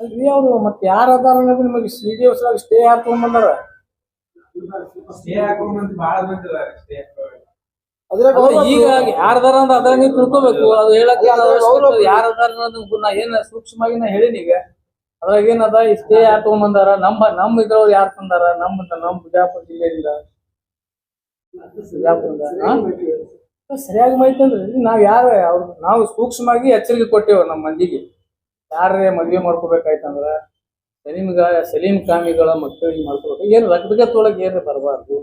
ಅಲ್ರಿ ಅವ್ರು ಮತ್ತೆ ಯಾರು ಅದಾರ ಅನ್ನೋದು ನಿಮಗೆ ಸ್ಟೇ ಸ್ಟೇ ಹಾಕೊಂಡ್ ಬಂದಾರ? ಸ್ಟೇ ಅದ್ರಾಗ ಈಗ ಯಾರದಾರ ಅಂತ ಅದ್ರ ನೀವು ತಿಳ್ಕೊಬೇಕು. ಅದು ಹೇಳಕ್ ಯಾರದಾರ ಅನ್ನೋದು ನಾ ಏನ ಸೂಕ್ಷ್ಮವಾಗಿ ನಾ ಹೇಳಿನಿ ಈಗ. ಅದ್ರಾಗ ಏನದ ಇಷ್ಟೇ ಯಾರು ತಗೊಂಡ್ಬಂದಾರ ನಮ್ಮ ನಮ್ಮ ಇದ್ರವ್ರು ಯಾರು ತಂದಾರ? ನಮ್ಮ ನಮ್ಮ ಬಿಜಾಪುರ ಜಿಲ್ಲೆಯಿಂದ ಬಿಜಾಪುರ? ಸರಿಯಾಗಿ ಮಾಹಿತಿ ಅಂದ್ರೆ ನಾವ್ ಯಾರ, ಅವ್ರ ನಾವು ಸೂಕ್ಷ್ಮವಾಗಿ ಎಚ್ಚರಿಕೆ ಕೊಟ್ಟೇವ ನಮ್ಮ ಮಂದಿಗೆ. ಯಾರೇ ಮದ್ವೆ ಮಾಡ್ಕೋಬೇಕಾಯ್ತಂದ್ರ, ಸಲೀಮ್ಗ ಸಲೀಂ ಕಾಮಿಗಳ ಮಕ್ಕಳಿಗೆ ಮಾಡ್ಕೋಬೇಕು. ಏನು ರಕ್ತಗತ್ತೊಳಗೆ ಏನ್ರಿ ಬರಬಾರ್ದು?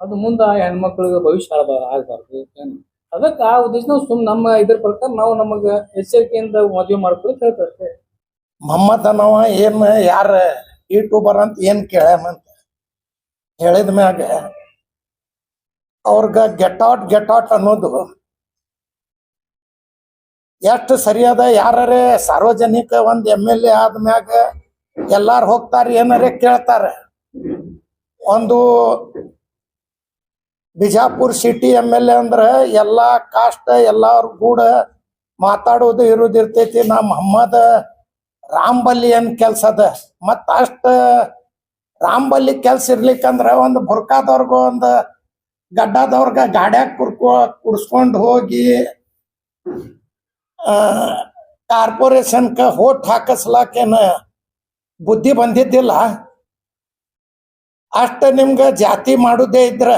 ಅದು ಮುಂದ ಹೆಣ್ಮಕ್ಳಿಗೆ ಭವಿಷ್ಯ ಆಗ್ಬಾರ್ದು. ಏನು? ಅದಕ್ಕೆ ಆ ಉದ್ದೇಶ ನಾವು ಸುಮ್ ನಮ್ಮ ಇದ್ರ ಪ್ರಕಾರ ನಾವು ನಮಗ ಎಚ್ಚರಿಕೆಯಿಂದ ಮದ್ವೆ ಮಾಡ್ಕೊಳ್ಳಿ ಹೇಳ್ತಾರೆ ಮಮ್ಮತನವ ಏನ್, ಯಾರ ಯೂಟ್ಯೂಬರ್ ಅಂತ ಏನ್ ಕೇಳ್ಯಾನಂತ ಹೇಳಿದ ಮ್ಯಾಗ ಅವ್ರಗ ಗೆಟ್ ಔಟ್ ಗೆಟ್ ಔಟ್ ಅನ್ನೋದು ಎಷ್ಟು ಸರಿಯಾದ ಯಾರೇ ಸಾರ್ವಜನಿಕ ಒಂದ್ ಎಂ ಎಲ್ ಎ ಆದ್ಮ್ಯಾಗ ಎಲ್ಲಾರು ಹೋಗ್ತಾರ, ಏನಾರೇ ಕೇಳ್ತಾರ. ಒಂದು Bijapur city M L A ಅಂದ್ರ ಎಲ್ಲಾ ಕಾಸ್ಟ್, ಎಲ್ಲಾರು ಕೂಡ ಮಾತಾಡೋದು ಇರೋದಿರ್ತೈತಿ ನಾ ಮೊಹಮ್ಮದ್ ರಾಂಬಲ್ಲಿ ಏನ್ ಕೆಲ್ಸ ಅದ? ಮತ್ತ ಅಷ್ಟ ರಾಂಬಲ್ಲಿ ಕೆಲ್ಸ ಇರ್ಲಿಕ್ಕಂದ್ರ ಒಂದ್ ಬುರ್ಕಾದವ್ರಿಗೂ ಒಂದ್ ಗಡ್ಡದವ್ರಗ ಗಾಡ್ಯಾಗ ಕುರ್ಕೊ, ಕುಡ್ಸ್ಕೊಂಡು ಹೋಗಿ ಕಾರ್ಪೊರೇಷನ್ಕ ಹೋಟ್ ಹಾಕಸ್ಲಾಕೇನ ಬುದ್ಧಿ ಬಂದಿದ್ದಿಲ್ಲ. ಅಷ್ಟ ನಿಮ್ಗ ಜಾತಿ ಮಾಡುದೇ ಇದ್ರ.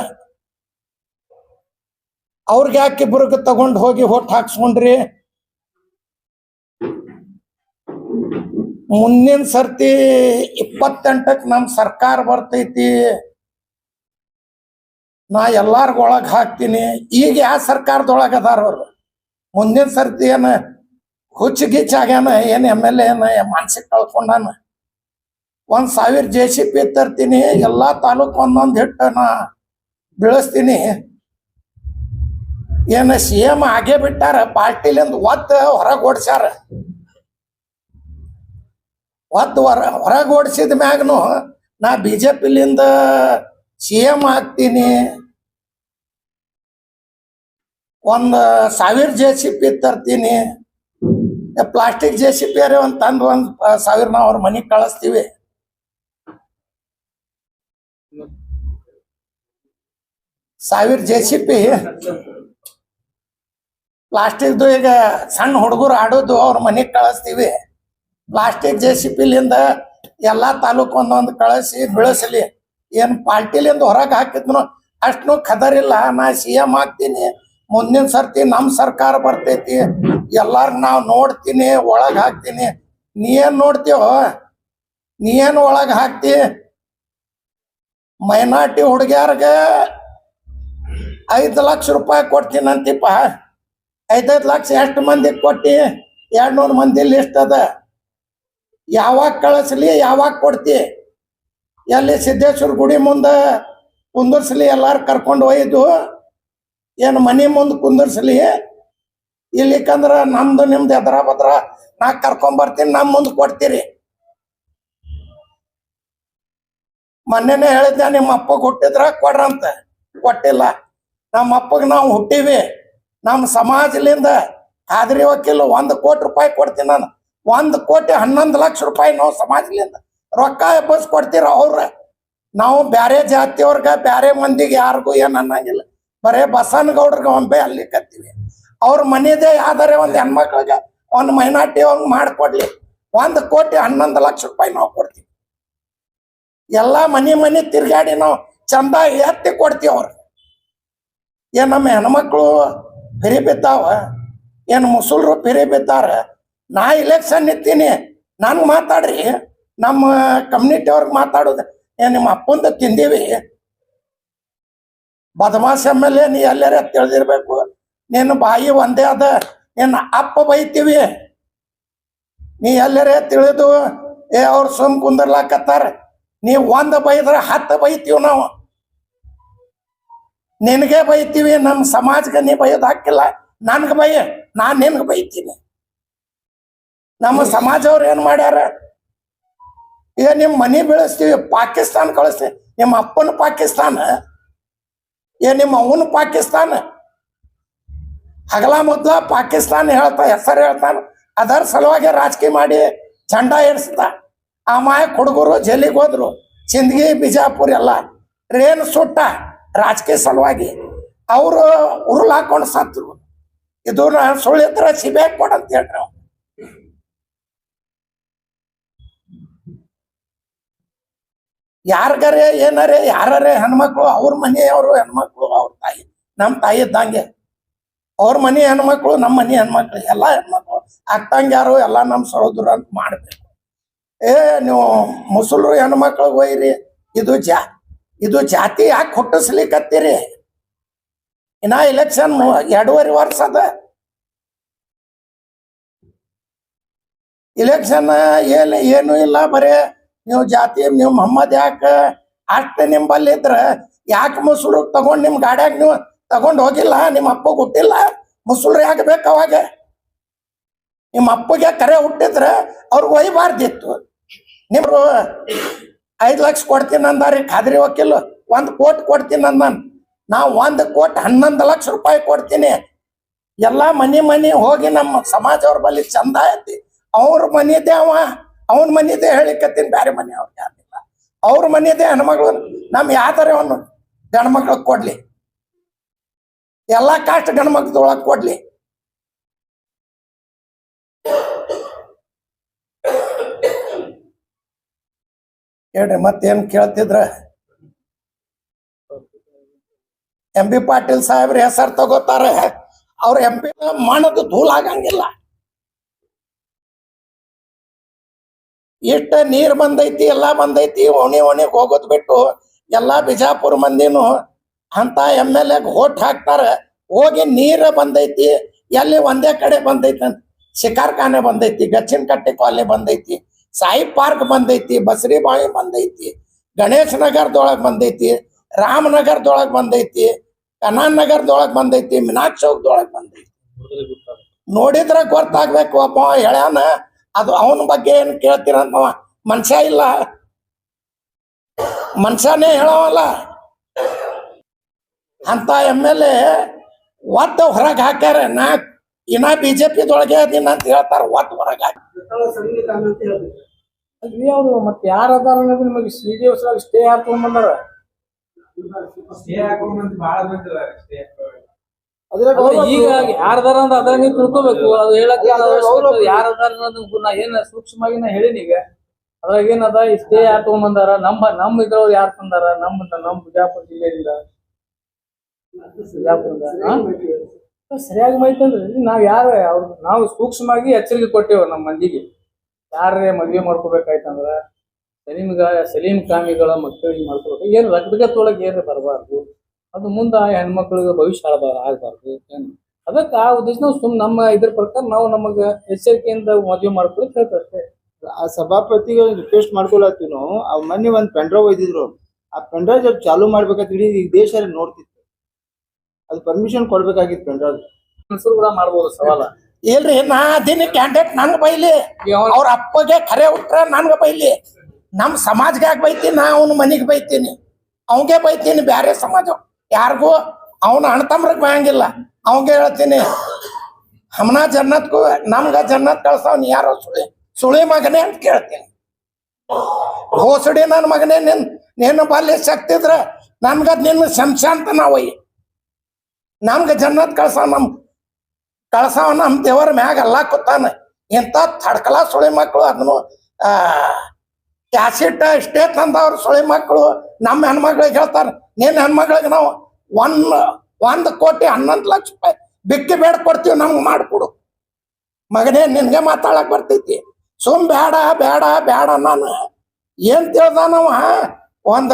ಅವ್ರಿಗೆ ಯಾಕೆ ಇಬ್ರಿಗೆ ತಗೊಂಡು ಹೋಗಿ ಹೊಟ್ಟು ಹಾಕ್ಸ್ಕೊಂಡ್ರಿ? ಮುಂದಿನ ಸರ್ತಿ ಇಪ್ಪತ್ತೆಂಟಕ್ಕೆ ನಮ್ಮ ಸರ್ಕಾರ ಬರ್ತೈತಿ. ನಾ ಎಲ್ಲಾರ್ಗ ಒಳಗ್ ಹಾಕ್ತೀನಿ. ಈಗ ಯಾವ ಸರ್ಕಾರದೊಳಗ ಅದಾರ ಅವರು? ಮುಂದಿನ ಸರ್ತಿ ಏನ ಹುಚ್ಚ ಗಿಚ್ಚ ಆಗ್ಯಾನ? ಏನ್ ಎಂ ಎಲ್ ಎನ ಮಾನಸಿಕ ಕಳ್ಕೊಂಡಾನ? ಒಂದ್ ಸಾವಿರ ಜೆ ಸಿ ಪಿ ತರ್ತೀನಿ. ಎಲ್ಲಾ ತಾಲೂಕು ಒಂದೊಂದ್ ಹಿಟ್ಟು ನಾ ಬೀಳಿಸ್ತೀನಿ. ಏನ ಸಿ ಎಂ ಆಗೇ ಬಿಟ್ಟಾರ? ಪಾರ್ಟಿಲಿಂದ ಒತ್ತ ಹೊರಗೆ ಓಡಿಸ್ಯಾರ. ಒತ್ತು ಹೊರ, ಹೊರಗೆ ಓಡಿಸಿದ ಮ್ಯಾಗನು ನಾ ಬಿ ಜೆ ಪಿಲಿಂದ ಸಿ ಎಂ ಆಗ್ತೀನಿ. ಒಂದು ಸಾವಿರ ಜೆ ಸಿ ಪಿ ತರ್ತೀನಿ. ಪ್ಲಾಸ್ಟಿಕ್ ಜೆ ಸಿ ಪಿ ಒಂದು ತಂದು ಒಂದು ಸಾವಿರ ನಾವ್ ಅವ್ರ ಮನೆಗೆ ಕಳಿಸ್ತೀವಿ. ಸಾವಿರ ಜೆ ಸಿ ಪಿ ಪ್ಲಾಸ್ಟಿಕ್ದು ಈಗ ಸಣ್ಣ ಹುಡುಗರು ಆಡೋದು ಅವ್ರ ಮನೆಗೆ ಕಳಿಸ್ತೀವಿ. ಪ್ಲಾಸ್ಟಿಕ್ ಜೆ ಸಿ ಪಿಲಿಂದ ಎಲ್ಲಾ ತಾಲೂಕು ಒಂದೊಂದು ಕಳಿಸಿ ಬೆಳೆಸಲಿ. ಏನ್ ಪಾರ್ಟಿಲಿಂದ ಹೊರಗೆ ಹಾಕಿದ್ನು ಅಷ್ಟು ಖದರಿಲ್ಲ. ನಾ ಸಿ ಎಂ ಆಗ್ತೀನಿ. ಮುಂದಿನ ಸರ್ತಿ ನಮ್ ಸರ್ಕಾರ ಬರ್ತೈತಿ, ಎಲ್ಲಾರು ನಾವು ನೋಡ್ತೀನಿ, ಒಳಗ್ ಹಾಕ್ತೀನಿ. ನೀ ಏನ್ ನೋಡ್ತೀವೋ ನೀ ಏನ್ ಒಳಗ್ ಹಾಕ್ತಿ? ಮೈನಾರ್ಟಿ ಹುಡುಗಿಯರ್ಗ ಐದು ಲಕ್ಷ ರೂಪಾಯಿ ಕೊಡ್ತೀನಂತಿಪ್ಪ. ಐದೈದು ಲಕ್ಷ ಎಷ್ಟು ಮಂದಿಗೆ ಕೊಟ್ಟಿ? ಎರಡ್ ನೂರು ಮಂದಿ ಲಿಸ್ಟ್ ಅದ. ಯಾವಾಗ ಕಳಿಸ್ಲಿ, ಯಾವಾಗ ಕೊಡ್ತಿ? ಎಲ್ಲಿ ಸಿದ್ದೇಶ್ವರ ಗುಡಿ ಮುಂದೆ ಕುಂದರ್ಸ್ಲಿ ಎಲ್ಲಾರು ಕರ್ಕೊಂಡು ಒಯ್ದು ಏನು ಮನೆ ಮುಂದೆ ಕುಂದರ್ಸಲಿ? ಇಲ್ಲಿಕಂದ್ರ ನಮ್ದು ನಿಮ್ದು ಎದ್ರ ಬದ್ರ ನಾ ಕರ್ಕೊಂಡ್ ಬರ್ತೀನಿ, ನಮ್ ಮುಂದೆ ಕೊಡ್ತೀರಿ. ಮೊನ್ನೆನೆ ಹೇಳಿದ್ದೆ ನಿಮ್ಮ ಅಪ್ಪಗೆ ಹುಟ್ಟಿದ್ರ ಕೊಡ್ರಂತ ಕೊಟ್ಟಿಲ್ಲ. ನಮ್ಮ ಅಪ್ಪಗೆ ನಾವು ಹುಟ್ಟಿವಿ. ನಮ್ಮ ಸಮಾಜಲಿಂದ ಆದ್ರಿ ವಕೀಲ ಒಂದು ಕೋಟಿ ರೂಪಾಯಿ ಕೊಡ್ತೀನಿ ನಾನು. ಒಂದು ಕೋಟಿ ಹನ್ನೊಂದು ಲಕ್ಷ ರೂಪಾಯಿ ನಾವು ಸಮಾಜಲಿಂದ ರೊಕ್ಕ ಎಬ್ಬಸ್ ಕೊಡ್ತೀರ ಅವ್ರ? ನಾವು ಬ್ಯಾರೆ ಜಾತಿಯವ್ರಿಗೆ ಬ್ಯಾರೆ ಮಂದಿಗೆ ಯಾರಿಗೂ ಏನು ಅನ್ನಂಗಿಲ್ಲ. ಬರೇ ಬಸನಗೌಡ್ರಿಗೆ ಒಮ್ಮೆ ಅಲ್ಲಿ ಕತ್ತೀವಿ. ಅವ್ರ ಮನೆದೇ ಆದರೆ ಒಂದು ಹೆಣ್ಮಕ್ಳಿಗೆ ಒಂದು ಮೈನಾರ್ಟಿ ಅವ್ನ್ ಮಾಡ್ಕೊಡ್ಲಿ. ಒಂದು ಕೋಟಿ ಹನ್ನೊಂದು ಲಕ್ಷ ರೂಪಾಯಿ ನಾವು ಕೊಡ್ತೀವಿ. ಎಲ್ಲಾ ಮನಿ ಮನಿ ತಿರ್ಗಾಡಿ ನಾವು ಚಂದ ಎತ್ತಿ ಕೊಡ್ತೀವಿ ಅವ್ರಿಗೆ ಏನ್ ನಮ್ಮ ಹೆಣ್ಮಕ್ಳು ಫಿರಿ ಬಿದ್ದಾವ? ಏನ್ ಮುಸುಲ್ರು ಫಿರಿ ಬಿದ್ದಾರ? ನಾ ಇಲೆಕ್ಷನ್ ಇತ್ತೀನಿ ನನ್ಗೆ ಮಾತಾಡ್ರಿ. ನಮ್ಮ ಕಮ್ಯುನಿಟಿ ಅವ್ರಿಗೆ ಮಾತಾಡೋದು. ಏನ್ ನಿಮ್ಮ ಅಪ್ಪಂದ ತಿಂದೀವಿ. ಬದಮಾಸ್ ಎಂ ಎಲ್ ಎ, ನೀ ಎಲ್ಲರೇ ತಿಳಿದಿರ್ಬೇಕು. ನಿನ್ನ ಬಾಯಿ ಒಂದೇ ಅದ, ನಿನ್ನ ಅಪ್ಪ ಬೈತೀವಿ. ನೀ ಎಲ್ಲರೇ ತಿಳಿದು, ಏ, ಅವ್ರು ಸುಮ್ ಕುಂದರ್ಲಾಕತ್ತಾರ. ನೀ ಒಂದ್ ಬೈದ್ರೆ ಹತ್ತು ಬೈತೀವಿ ನಾವು. ನಿನಗೆ ಬೈತೀವಿ ನಮ್ಮ ಸಮಾಜಕ್ಕೆ ನೀ ಬೈಯೋದು ಹಾಕಿಲ್ಲ. ನನ್ಗೆ ಬೈ, ನಾನ್ ನಿನ್ಗೆ ಬೈತೀನಿ. ನಮ್ಮ ಸಮಾಜವ್ರು ಏನ್ ಮಾಡ್ಯಾರ? ಈಗ ನಿಮ್ಮ ಮನಿ ಬೆಳೆಸ್ತೀವಿ, ಪಾಕಿಸ್ತಾನ ಕಳಿಸ್ತೀವಿ ನಿಮ್ಮ ಅಪ್ಪನ ಪಾಕಿಸ್ತಾನ. ಏ, ನಿಮ್ಮ ಅವನು ಪಾಕಿಸ್ತಾನ. ಹಗಲ ಮೊದ್ಲ ಪಾಕಿಸ್ತಾನ ಹೇಳ್ತಾ, ಹೆಸರು ಹೇಳ್ತಾನ. ಅದರ ಸಲುವಾಗಿ ರಾಜಕೀಯ ಮಾಡಿ ಚಂಡ ಏರ್ಸ್ದ ಆ ಮಾಯ ಕೊಡಗರು ಜೈಲಿಗೆ ಹೋದ್ರು. ಸಿಂದಗಿ ಬಿಜಾಪುರ ಎಲ್ಲ. ರೇನ್ ಸುಟ್ಟ ರಾಜಕೀಯ ಸಲುವಾಗಿ. ಅವರು ಉರುಳು ಹಾಕೊಂಡು ಸತ್ರು ಇದು ಸುಳ್ಳು ಇದ್ರ ಸಿಬೆ ಕೊಡಂತ ಹೇಳ್ರಿ ಅವ್ರು. ಯಾರ್ಗಾರೆ, ಏನಾರೇ ಯಾರೇ ಹೆಣ್ಮಕ್ಳು, ಅವ್ರ ಮನೆಯವರು ಹೆಣ್ಮಕ್ಳು, ಅವ್ರ ತಾಯಿ ನಮ್ಮ ತಾಯಿ ಇದ್ದಂಗೆ. ಅವ್ರ ಮನೆ ಹೆಣ್ಮಕ್ಳು ನಮ್ಮ ಮನೆ ಹೆಣ್ಮಕ್ಳು, ಎಲ್ಲ ಹೆಣ್ಮಕ್ಳು. ಅಕ್ಕಂಗ್ಯಾರು ಎಲ್ಲ ನಮ್ಮ ಸಹೋದರ ಅಂತ ಮಾಡ್ಬೇಕು. ಏ, ನೀವು ಮುಸಲ್ರು ಹೆಣ್ಮಕ್ಳಿಗೆ ಒಯ್ರಿ, ಇದು ಜಾ, ಇದು ಜಾತಿ ಯಾಕೆ ಹುಟ್ಟಿಸ್ಲಿಕ್ಕತ್ತೀರಿ ಇನ್ನ ಎಲೆಕ್ಷನ್ ಎರಡೂವರೆ ವರ್ಷ ಅದ. ಇಲೆಕ್ಷನ್ ಏನು ಏನು ಇಲ್ಲ ಬರೇ. ನೀವು ಜಾತಿ, ನೀವು ಮೊಹಮ್ಮದ್ ಯಾಕ ಅಷ್ಟು ನಿಂಬಲ್ಲಿ ಇದ್ರ? ಯಾಕೆ ಮುಸುರು ತಗೊಂಡ್ ನಿಮ್ ಗಾಡ್ಯಾಗ ನೀವು ತಗೊಂಡ್ ಹೋಗಿಲ್ಲ? ನಿಮ್ಮ ಅಪ್ಪ ಹುಟ್ಟಿಲ್ಲ? ಮುಸುಳ್ರು ಯಾಕೆ ಬೇಕು ಅವಾಗ? ನಿಮ್ಮ ಅಪ್ಪಗೆ ಕರೆ ಹುಟ್ಟಿದ್ರೆ ಅವ್ರಿಗೆ ಒಯ್ಬಾರ್ದಿತ್ತು. ನಿಮ್ರು ಐದು ಲಕ್ಷ ಕೊಡ್ತೀನಿ ಅಂದಾರಿ ಖಾದ್ರಿ ವಕೀಲ್. ಒಂದು ಕೋಟಿ ಕೊಡ್ತೀನಿ ಅಂದಾನ ನಾ ಒಂದು ಕೋಟಿ ಹನ್ನೊಂದು ಲಕ್ಷ ರೂಪಾಯಿ ಕೊಡ್ತೀನಿ. ಎಲ್ಲಾ ಮನಿ ಮನಿ ಹೋಗಿ ನಮ್ಮ ಸಮಾಜ ಅವ್ರ ಬಳಿ ಚಂದ ಐತಿ. ಅವ್ರ ಅವ ಅವನ ಮನೆಯದೇ ಹೇಳಿಕತ್ತೀನಿ ಬೇರೆ ಮನೆ ಅವ್ರ ಯಾರಿಲ್ಲ. ಅವ್ರ ಮನೆಯದೇ ಹೆಣ್ಮಗಳು, ನಮ್ ಯಾವ್ದಾರ ಅವನು ಗಂಡ್ಮಕ್ಳಿಗೆ ಕೊಡ್ಲಿ. ಎಲ್ಲಾ ಕಾಸ್ಟ್ ಗಂಡ್ಮಕ್ಳದೊಳಗೆ ಕೊಡ್ಲಿ. ಹೇಳ್ರಿ, ಮತ್ತೇನ್ ಕೇಳ್ತಿದ್ರ? ಎಂ ಬಿ ಪಾಟೀಲ್ ಸಾಹೇಬ್ರ ಹೆಸರು ತಗೋತಾರ. ಅವ್ರ ಎಂ ಪಿ ಧೂಳ್ ಇಷ್ಟ ನೀರ್ ಬಂದೈತಿ, ಎಲ್ಲಾ ಬಂದೈತಿ, ಓಣಿ ಓಣಿಗೆ ಹೋಗೋದ್ ಬಿಟ್ಟು ಎಲ್ಲಾ ಬಿಜಾಪುರ ಮಂದಿನು ಅಂತ ಎಂ ಎಲ್ ಎಗ್ ಓಟ್ ಹಾಕ್ತಾರ. ಹೋಗಿ ನೀರ ಬಂದೈತಿ, ಎಲ್ಲಿ ಒಂದೇ ಕಡೆ ಬಂದೈತಿ ಅಂತ. ಶಿಕಾರ್ಖಾನೆ ಬಂದೈತಿ ಗಚ್ಚಿನ ಕಟ್ಟೆ ಬಂದೈತಿ, ಸಾಯಿ ಪಾರ್ಕ್ ಬಂದೈತಿ, ಬಸರಿ ಬಾಯಿ ಬಂದೈತಿ, ಗಣೇಶ್ ನಗರದೊಳಗ್ ಬಂದೈತಿ ರಾಮನಗರದೊಳಗ್ ಬಂದೈತಿ, ಕನಾನ್ ನಗರದೊಳಗ್ ಬಂದೈತಿ ಮಿನಾಕ್ ಚೌಕ್ದೊಳಗ್ ಬಂದೈತಿ. ನೋಡಿದ್ರ ಗೊತ್ತಾಗ್ಬೇಕು ಅಪ್ಪ ಹೇಳ್ಯಾನ. ಅದು ಅವನ ಬಗ್ಗೆ ಏನು ಕೇಳ್ತೀರಂತ ಮನುಷ್ಯ ಇಲ್ಲ. ಮನುಷ್ಯನೇ ಹೇಳವಲ್ಲ. ಅಂತ ಎಂ ಎಲ್ ಎ ಒತ್ತ ಹೊರಗೆ ಹಾಕ್ಯಾರ. ನಾ ಇನ್ನ ಬಿಜೆಪಿದೊಳಗೆ ಅದನ್ನ ಅಂತ ಹೇಳ್ತಾರ ಒತ್ತ ಹೊರಗೆ ಹಾಕಿ ಅವ್ರು ಮತ್ತೆ ಯಾರು ಅದಾರ ಅನ್ನೋದು ನಿಮಗೆ ಸಿ ಡಿ ಎಸ್ ಸ್ಟೇ ಹಾಕೊಂಡ್ ಬಂದಾರ. ಸ್ಟೇ ಹಾಕೊಂಡ್ ಮಂದಿ ಬಾಳ ಬಂದಿಲ್ಲ ಸ್ಟೇ ಈಗ ಯಾರದಾರ ಅಂತ ಅದ್ರ ನೀವು ತಿಳ್ಕೊಬೇಕು. ಅದು ಅವ್ರು- ಯಾರದಾರ ನಾ ಏನ ಸೂಕ್ಷ್ಮವಾಗಿ ನಾ ಹೇಳಿನಿ ಈಗ. ಅದ್ರಾಗ ಏನದ ಇಷ್ಟೇ ಯಾರು ತಗೊಂಬಂದಾರ? ನಮ್ಮ ನಮ್ ಇದ್ರವ್ರು ಯಾರು ತಂದಾರ? ನಮ್ಮ ನಮ್ಮ ಬಿಜಾಪುರ ಜಿಲ್ಲೆಯಿಂದ? ಸರಿಯಾಗಿ ಮಾಹಿತಿ ಅಂದ್ರೆ ನಾವ್ ಯಾರು ಅವ್ರ ನಾವು ಸೂಕ್ಷ್ಮವಾಗಿ ಎಚ್ಚರಿಕೆ ಕೊಟ್ಟೇವ ನಮ್ಮ ಮಂದಿಗೆ. ಯಾರೇ ಮದ್ವೆ ಮಾಡ್ಕೋಬೇಕಾಯ್ತಂದ್ರ ಸಲೀಮ್ಗ ಸಲೀಮ್ ಕಾಮಿಗಳ ಮಕ್ಕಳಿಗೆ ಮಾಡ್ಕೋಬೇಕು? ಏನು ರಕ್ತಗತ್ತೊಳಗೆ ಏನ್ ಬರಬಾರ್ದು? ಅದು ಮುಂದೆ ಆ ಹೆಣ್ಮಕ್ಳಿಗೆ ಭವಿಷ್ಯ ಆಗಬಾರ್ದು ಆಗಬಾರ್ದು. ಏನು? ಅದಕ್ಕೆ ಆ ಉದ್ದೇಶ ನಾವು ಸುಮ್ ನಮ್ಮ ಇದ್ರ ಪ್ರಕಾರ ನಾವು ನಮಗೆ ಎಚ್ಚರಿಕೆಯಿಂದ ಮದುವೆ ಮಾಡ್ಕೊಳಕ್ ಹೇಳ್ತಾರೆ ಆ ಸಭಾಪತಿಗೆ ರಿಕ್ವೆಸ್ಟ್ ಮಾಡ್ಕೊಳತ್ತೀವಿ ನಾವು ಅವ್ರ ಮೊನ್ನೆ ಒಂದು ಪೆಂಡ್ರೈವ್ ಒಯ್ದಿದ್ರು. ಆ ಪೆಂಡ್ರೈವ್ ಜೊತೆ ಚಾಲು ಮಾಡ್ಬೇಕಂತ ಇಡೀ ಈ ದೇಶ ನೋಡ್ತಿತ್ತು. ಅದು ಪರ್ಮಿಷನ್ ಕೊಡ್ಬೇಕಾಗಿತ್ತು ಪೆಂಡ್ರೈವ್ ಹೆಸರು ಕೂಡ ಮಾಡ್ಬೋದು ಸವಾಲ. ಇಲ್ರಿ ನಾ ದಿನ ಕ್ಯಾಂಡಿಡೇಟ್ ನನ್ಗ ಬೈಲಿ. ಅವ್ರ ಅಪ್ಪಗೆ ಖರೆ ಹುಟ್ರ ನನ್ಗ ಬೈಲಿ. ನಮ್ ಸಮಾಜಕ್ಕೆ ಬೈತೀನಿ ನಾ ಅವನ ಮನೆಗೆ ಬೈತೀನಿ. ಅವಂಗೆ ಬೈತೀನಿ ಬ್ಯಾರೆ ಸಮಾಜ ಯಾರಿಗೂ ಅವನ ಅಣ್ತಮ್ರಗ್ ಬಯಂಗಿಲ್ಲ ಅವಂಗೆ ಹೇಳ್ತೀನಿ ಹಮನಾ ಜನ್ನತ್ಗೂ ನಮ್ಗ ಜನ್ನತ್ ನೀ ಯಾರೋ ಸುಳಿ ಸುಳಿ ಮಗನೇ ಅಂತ ಕೇಳ್ತೀನಿ. ಹೋಸಡಿ ನನ್ನ ಮಗನೇ, ನಿನ್, ನಿನ್ನ ಬಾಲ್ಯ ಶಕ್ತಿ ಇದ್ರ ನನ್ಗ ನಿನ್ನ ಶಂಶಾಂತ ನಾವಯ್ಯ ನಮ್ಗ ಜನ್ನತ್ ಕಳ್ಸವ ನಮ್ ಕಳ್ಸವ ನಮ್ ದೇವರ ಮ್ಯಾಗ ಅಲ್ಲ ಕೂತಾನ. ಇಂಥ ತಡ್ಕಲ ಸುಳಿ ಮಕ್ಕಳು ಅದನ್ನು, ಆ, ಕ್ಯಾಸೆಟ್ ಇಷ್ಟೇ ತಂದವ್ರ ಸುಳಿ ಮಕ್ಕಳು ನಮ್ಮ ಹೆಣ್ಮಕ್ಳಿಗೆ ಹೇಳ್ತಾರೆ, ನಿನ್ನ ಹೆಣ್ಮಕ್ಳಿಗೆ ನಾವು ಒಂದ್ ಒಂದ್ ಕೋಟಿ ಹನ್ನೊಂದು ಲಕ್ಷ ರೂಪಾಯಿ ಬಿಕ್ಕಿ ಬೇಡ ಕೊಡ್ತೀವಿ, ನಮ್ಗೆ ಮಾಡ್ಕೊಡು. ಮಗನೇ, ನಿನ್ಗೆ ಮಾತಾಡಕ್ ಬರ್ತೈತಿ. ಸುಮ್ ಬೇಡ ಬೇಡ ಬೇಡ ನಾನು. ಏನ್ ತಿಳ್ದಾನವ ಒಂದ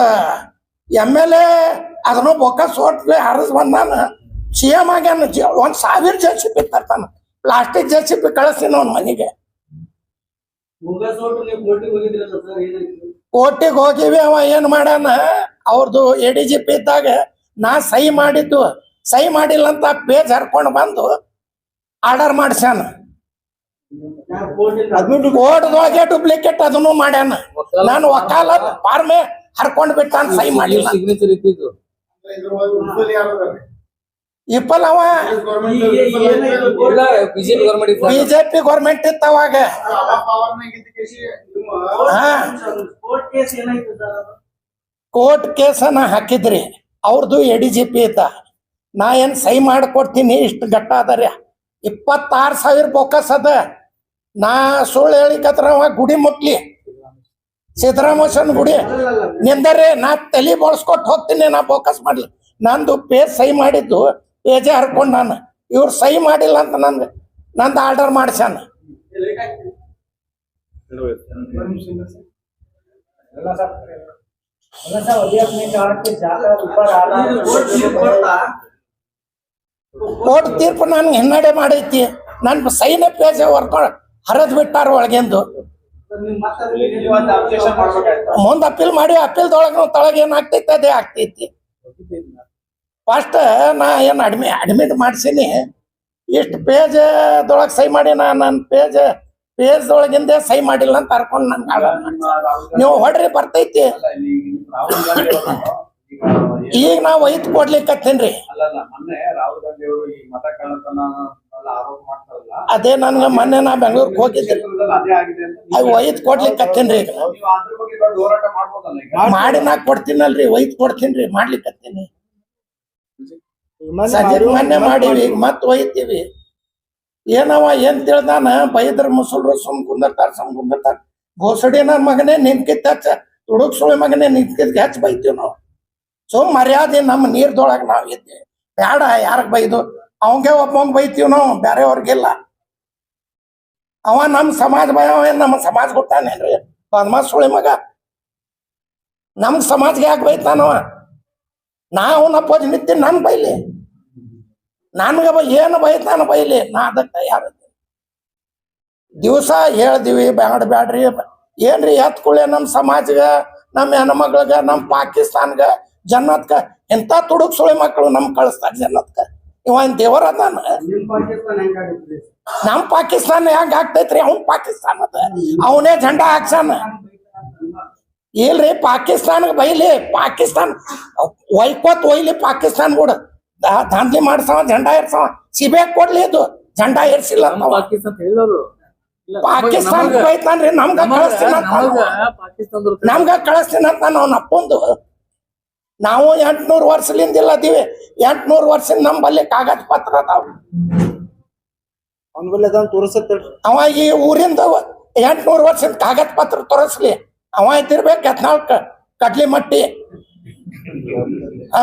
ಎಂ ಎಲ್ ಎ ಅದನ್ನು ಬೊಕ್ಕ ಸೋಟ್ಲೆ ಹರಿಸ್ ಬಂದಾನ ಸಿ ಎಂ ಆಗ್ಯಾನ ಒಂದ್ ಸಾವಿರ ಜೆ ಸಿ ಪಿ ತರ್ತಾನ ಪ್ಲಾಸ್ಟಿಕ್ ಜೆ ಸಿ ಪಿ ಕಳಿಸ್ತೀನಿ ಅವ್ನ ಮನೆಗೆ. ಕೋಟಿಗೆ ಹೋಗಿವಿ ಅವ ಏನ್ ಮಾಡ್ಯಾನ? ಅವ್ರದ್ದು ಎ ಡಿ ಜಿ ಪಿ ಇದ್ದಾಗ ನಾ ಸಹಿ ಮಾಡಿದ್ದು ಸಹಿ ಮಾಡಿಲ್ಲ ಅಂತ ಪೇಜ್ ಹರ್ಕೊಂಡು ಬಂದು ಆರ್ಡರ್ ಮಾಡ್ಸ್ಯಾನ. ಕೋರ್ಟ್ದೊಳಗೆ ಡೂಪ್ಲಿಕೇಟ್ ಅದನ್ನು ಮಾಡ್ಯಾನ. ನಾನು ವಕಾಲತ್ ಫಾರ್ಮೇ ಹರ್ಕೊಂಡ್ ಬಿಟ್ಟಾನ ಸಹಿ ಮಾಡಿಲ್ಲ. ಇಪ್ಪಲ್ ಅವ? ಬಿಜೆಪಿ ಗೌರ್ಮೆಂಟ್ ಇತ್ತ ಇತ್ತು ಅವಾಗ ಕೋರ್ಟ್ ಕೇಸನ್ನ ಹಾಕಿದ್ರಿ. ಅವ್ರದ್ದು ಎಡಿ ಜಿ ಪಿ ಇದ್ದ ನಾ ಏನ್ ಸಹಿ ಮಾಡ್ಕೊಡ್ತೀನಿ, ಇಷ್ಟು ಗಟ್ಟ ಅದರಿ ಇಪ್ಪತ್ತಾರು ಸಾವಿರ ಬೋಕಸ್ ಅದ. ನಾ ಸುಳ್ಳು ಹೇಳಿಕತ್ರ ಗುಡಿ ಮುಟ್ಲಿ. ಸಿದ್ದರಾಮಯ್ಯನ ಗುಡಿ. ನಿಂದರೆ ನಾ ತಲೆ ಬಳಸ್ಕೊಟ್ಟು ಹೋಗ್ತೀನಿ ನಾ ಬೋಕಸ್ ಮಾಡ್ಲಿ. ನಂದು ಪೇ ಸಹಿ ಮಾಡಿದ್ದು ಪೇಜೆ ಹರ್ಕೊಂಡು ನಾನು. ಇವ್ರು ಸಹಿ ಮಾಡಿಲ್ಲ ಅಂತ ನನ್ಗೆ ನಂದು ಆರ್ಡರ್ ಮಾಡ್ಸ್ಯಾನ. ಕೋರ್ಟ್ ತೀರ್ಪು ನನ್ಗೆ ಹಿನ್ನಡೆ ಮಾಡೈತಿ. ನನ್ ಸೈನ್ ಪೇಜ್ ಹೊರ್ಕೊಂಡು ಹರಿದ್ ಬಿಟ್ಟಾರ ಒಳಗೆಂದು. ಮುಂದ್ ಅಪೀಲ್ ಮಾಡಿ ಅಪೀಲ್ದೊಳಗೆ ನಾವು ತಳಗ ಏನ್ ಆಗ್ತೈತಿ ಅದೇ ಆಗ್ತೈತಿ. ಫಸ್ಟ್ ನಾ ಏನ್ ಅಡ್ಮಿ ಅಡ್ಮಿಟ್ ಮಾಡ್ಸೀನಿ. ಇಷ್ಟು ಪೇಜ್ ದೊಳಗ್ ಸಹಿ ಮಾಡಿ ನಾ ನನ್ನ ಪೇಜ್ ಪೇಜ್ ಸೈ ಸಹಿ ಮಾಡಿಲ್ಲ ಅಂತ ಅರ್ಕೊಂಡ್ ನನ್ ನೀವು ಹೊಡ್ರಿ ಬರ್ತೈತಿ. ಈಗ ನಾ ಒಯ್ದು ಕೊಡ್ಲಿಕ್ಕತ್ತೇನ್ರಿ ಅದೇ ನನ್ಗೆ ಮೊನ್ನೆ ನಾ ಬೆಂಗಳೂರಿಗೆ ಹೋಗಿದ್ದೆ. ಅವ್ ಒಯ್ದು ಕೊಡ್ಲಿಕ್ಕತ್ತೇನ್ರಿ ಈಗ. ಮಾಡಿ ನಾ ಕೊಡ್ತೀನಲ್ರಿ ಒಯ್ದು ರೀ ಮಾಡ್ಲಿಕ್ಕತ್ತೀನಿ ಮೊನ್ನೆ ಮಾಡೀವಿ ಈಗ ಮತ್ ಒಯ್ತೀವಿ. ಏನವ ಏನ್ ತಿಳ್ದಾನ ಬೈದ್ರ ಮುಸುಲ್ರು ಸುಮ್ ಕುಂದಿರ್ತಾರ ಸುಮ್ ಕುಂದಿರ್ತಾರ. ಘೋಸಡಿ ನನ್ ಮಗನೇ ನಿಂತ್ಕಿತ್ತ ಹಚ್ಚ ತುಡುಕ್ ಸುಳಿ ಮಗನೇ ನಿಂತ್ಕಿದ್ ಹೆಚ್ಚ ಬೈತೀವಿ ನಾವು. ಸುಮ್ ಮರ್ಯಾದೆ ನಮ್ಮ ನೀರ್ದೊಳಗ ನಾವ್ ಇದ್ದೆ ಬ್ಯಾಡ ಯಾರಿಗ್ ಬೈದು? ಅವಂಗೆ ಒಬ್ಬಂಗ್ ಬೈತೀವಿ ನಾವು ಬ್ಯಾರೆಯವ್ರಿಗಿಲ್ಲ. ಅವ ನಮ್ ಸಮಾಜ ಭಯ ನಮ್ಮ ಸಮಾಜ ಗೊತ್ತಾನೇನ್ರಿ ಪದ್ಮ ಸುಳಿ ಮಗ. ನಮ್ ಸಮಾಜ್ಗೆ ಯಾಕೆ ಬೈತಾನವ? ನಾ ಅವನ ಪೋಜ್ ನಿಂತೀನಿ ನನ್ ಬೈಲಿ. ನನ್ಗ ಏನು ಬೈತಾನ ಬೈಲಿ? ನಾ ಅದಕ್ಕೆ ಯಾರ ದಿವಸ ಹೇಳ್ದಿವಿ, ಬ್ಯಾಡ ಬ್ಯಾಡ್ರಿ. ಏನ್ರಿ ಎತ್ಕೊಳ್ಳೆ ನಮ್ಮ ಸಮಾಜಗ, ನಮ್ ಹೆಣ್ಮಕ್ಳಿಗ ನಮ್ಮ ಪಾಕಿಸ್ತಾನ್ಗ, ಜನ್ನತ್ಕ ಎಂತ ತುಡುಕ್ ಸುಳಿ ಮಕ್ಕಳು ನಮ್ ಕಳಿಸ್ತಾರೆ ಜನ್ನತ್ಕ. ಇವನ್ ದೇವರ ಅದಾನ? ನಿಮ್ ಪಾಕಿಸ್ತಾನ ಪಾಕಿಸ್ತಾನ ಹೆಂಗ್ ಆಗ್ತೈತ್ರಿ? ಅವ್ನ್ ಪಾಕಿಸ್ತಾನ ಅದ. ಅವನೇ ಜಂಡಾ ಹಾಕ್ಸಾನ ಇಲ್ರಿ ಪಾಕಿಸ್ತಾನಕ್ಕೆ ಬೈಲಿ. ಪಾಕಿಸ್ತಾನ ಒಯ್ಕೋತ್ ಒಯ್ಲಿ ಪಾಕಿಸ್ತಾನ ಕೂಡ ದಾಂಧಲಿ ಮಾಡ್ಸವ ಜಂಡ ಏರ್ಸವ. ಸಿಬಿಐ ಕೊಡ್ಲಿ ಇದು ಜಂಡಾ ಏರ್ಸಿಲ್ಲ. ಪಾಕಿಸ್ತಾನ ಬೈತಾನ್ರಿ ನಮ್ಗ ಕಳಿಸ್ತೀನಿ ಅಂತ ನಮಗ ಕಳಿಸ್ತೀನಿ ಅಂತ ಅವ್ನ ಅಪ್ಪಂದು ನಾವು ಎಂಟ್ನೂರು ವರ್ಷಲಿಂದ ಇಲ್ಲದೀವಿ. ಎಂಟ್ನೂರು ವರ್ಷದಿಂದ ನಮ್ ಬಲ್ಲಿ ಕಾಗದ ಪತ್ರ ಅದಾವ. ಅವ ಈ ಊರಿಂದ ಎಂಟ್ನೂರು ವರ್ಷದ ಕಾಗದ ಪತ್ರ ತೋರಿಸ್ಲಿ. ಅವ ಇದ್ದಿರ್ಬೇಕು ಎತ್ನಾಳ್ ಕಡ್ಲಿ ಮಟ್ಟಿ. ಆ?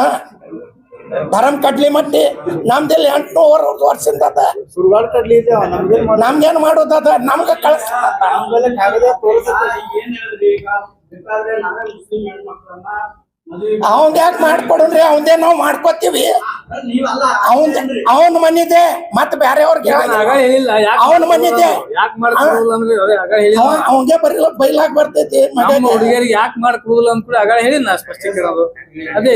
ಧರಮ್ ಕಡ್ಲಿ ಮಟ್ಟಿ ನಮ್ದಿಲ್ಲಿ ಎಂಟ್ನೂರು ವರ್ಷದಿಂದ ಅದ. ನಮ್ಗೇನ್ ಮಾಡ ನಮ್ಗೇನ್ ಮಾಡೋದದ ನಮ್ಗ ಕಳ್ಸ ಅವಂದ್ಯಾಕ್ ಯಾಕೆ ಮಾಡ್ಕೊಡ್ರಿ ಅವಂದೇ ನಾವ್ ಮಾಡ್ಕೋತೀವಿ. ಅವನ್ ಅವನ ಮನಿದೆ ಮತ್ ಬ್ಯಾರೆ ಅವ್ರಿಗೆ ಅವನ್ ಮನಿದೆ ಅವಂಗೆ ಬರಿಲ್ಲ ಬೈಲಾಕ್ ಬರ್ತೈತಿ ಹುಡುಗಿಯರಿಗೆ ಯಾಕೆ ಮಾಡ್ಕೊಡುದಿಲ್ಲ ಅಂತ ಕೂಡ ಆಗ ಹೇಳಿಲ್ಲ ಸ್ಪಷ್ಟೀಕರಣ ಅದು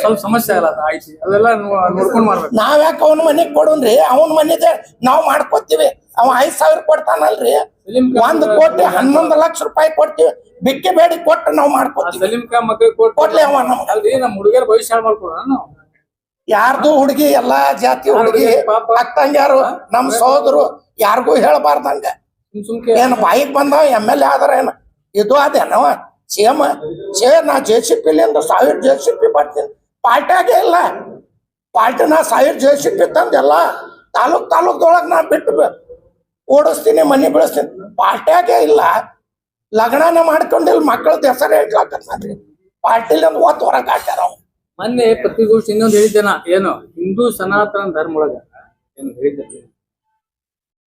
ಸ್ವಲ್ಪ ಸಮಸ್ಯೆ ಆಗಲ್ಲ ಆಯ್ತು. ಅದೆಲ್ಲ ನೋ- ನೋಡ್ಕೊಂಡ್ ಮಾಡ್ಬೇಕು. ನಾವ್ ಯಾಕೆ ಅವನ್ ಮನೆಗ್ ಕೊಡೋನ್ರಿ? ಅವನ್ ಮನಿದೆ ನಾವ್ ಮಾಡ್ಕೋತೀವಿ. ಅವ ಐದ್ ಸಾವಿರ ಕೊಡ್ತಾನಲ್ರಿ. ಒಂದ್ ಕೋಟಿ ಹನ್ನೊಂದು ಲಕ್ಷ ರೂಪಾಯಿ ಕೊಡ್ತೀವಿ. ಬಿಕ್ಕಿ ಬೇಡಿ ಕೊಟ್ಟು ನಾವ್ ಮಾಡ್ಕೊತೀವಿ. ಕೊಡ್ಲಿ ಅವ ನಮ್ ಹುಡುಗಿಯರ ಭವಿಷ್ಯ ಹಾಳ್ ಮಾಡ್ಕೊಡೋಣ ನಾವು. ಯಾರ್ದು ಹುಡುಗಿ ಎಲ್ಲಾ ಜಾತಿ ಹುಡುಗಿ. ಅಕ್ಕಂಗ್ಯಾರು ನಮ್ ಸಹೋದರು ಯಾರಿಗೂ ಹೇಳಬಾರ್ದಂಗ ಏನ್ ಬಾಯಿಗೆ ಬಂದವ ಎಂ ಎಲ್ ಎ ಆದ್ರ ಏನ? ಇದು ಅದೇನವ ಸೇಮ್ ಸೇ ನಾ ಜೆ ಸಿ ಪಿಲಿಂದ ಸಾವಿರ ಜೆ ಸಿ ಪಿ ಬರ್ತೀನಿ ಪಾರ್ಟ್ಯಾಗೆ ಇಲ್ಲ. ಪಾರ್ಟಿ ನಾ ಸಾವಿರ ಜೆ ಸಿ ಪಿ ತಂದೆಲ್ಲ ತಾಲೂಕ್ ತಾಲೂಕ್ದೊಳಗ್ ನಾ ಬಿಟ್ಟು ಓಡಿಸ್ತೀನಿ ಮನೆ ಬೆಳೆಸ್ತೀನಿ. ಪಾರ್ಟ್ಯಾಗೆ ಇಲ್ಲ. ಲಗ್ನನ ಮಾಡ್ಕೊಂಡಿಲ್ಲ ಮಕ್ಕಳದ ಹೆಸರು ಹೇಳ್ಲಾಕತ್ರಿ ಪಾರ್ಟಿಲಿಂದ ಒತ್ತು ಹೊರಗೆ ಹಾಕ್ಯಾರ ಅವ ಮೊನ್ನೆ ಪತ್ರಿಕೋಷ್ಠಿ ಇನ್ನೊಂದು ಹೇಳಿದ್ದೆ ನಾ ಏನು? ಹಿಂದೂ ಸನಾತನ ಧರ್ಮ ಒಳಗ ಏನು ಹೇಳಿದ್ದೆ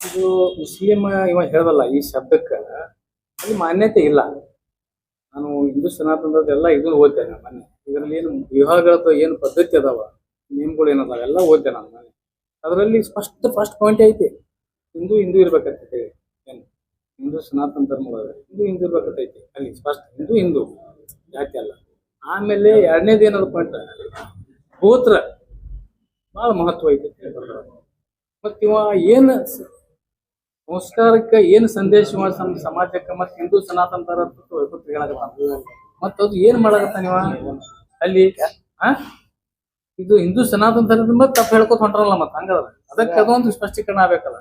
ಇದು ಮುಸ್ಲಿಂ ಇವ ಹೇಳ್ದಲ್ಲ ಈ ಶಬ್ದಕ್ಕ, ಅಲ್ಲಿ ಮಾನ್ಯತೆ ಇಲ್ಲ. ನಾನು ಹಿಂದೂ ಸನಾತನದೆಲ್ಲ ಇದನ್ನ ಓದ್ದೆ ನಾನು ಮೊನ್ನೆ. ಇದರಲ್ಲಿ ಏನು ವಿವಾಹಗಳದ್ದು ಏನು ಪದ್ಧತಿ ಅದಾವ, ನಿಯಮಗಳು ಏನದಾವ, ಎಲ್ಲ ಓದ್ತೇನೆ ನಾನು ಅದರಲ್ಲಿ ಫಸ್ಟ್ ಫಸ್ಟ್ ಪಾಯಿಂಟ್ ಐತಿ. ಹಿಂದೂ ಹಿಂದೂ ಇರ್ಬೇಕಂತ ಹೇಳಿ ಏನು? ಹಿಂದೂ ಸನಾತನ ಧರ್ಮ ಒಳಗ ಹಿಂದೂ ಹಿಂದೂ ಇರ್ಬೇಕಂತ ಐತಿ ಅಲ್ಲಿ ಸ್ಪಷ್ಟ ಹಿಂದೂ ಹಿಂದೂ ಜಾತಿ ಅಲ್ಲ. ಆಮೇಲೆ ಎರಡನೇದು ಏನದಪ್ಪ ಅಂತ ಗೋತ್ರ. ಭಾಳ ಮಹತ್ವ ಐತಿ ಮತ್ತ ಇವ ಏನ್ ಸಂಸ್ಕಾರಕ್ಕ ಏನ್ ಸಂದೇಶ ನಮ್ಮ ಸಮಾಜಕ್ಕೆ ಮತ್ತ ಹಿಂದೂ ಸನಾತನ ತರ ಮತ್ತ ಅದು ಏನ್ ಮಾಡಕತ್ತಾನ ಇವ? ಅಲ್ಲಿ ಇದು ಹಿಂದೂ ಸನಾತನ ಧರ್ಮದ ತಪ್ಪು ಹೇಳ್ಕೊತ ಹೊಂಟ್ರಲ್ಲ ಮತ್ತ ಹಂಗದ. ಅದಕ್ಕೆ ಅದೊಂದು ಸ್ಪಷ್ಟೀಕರಣ ಆಗ್ಬೇಕಲ್ಲ.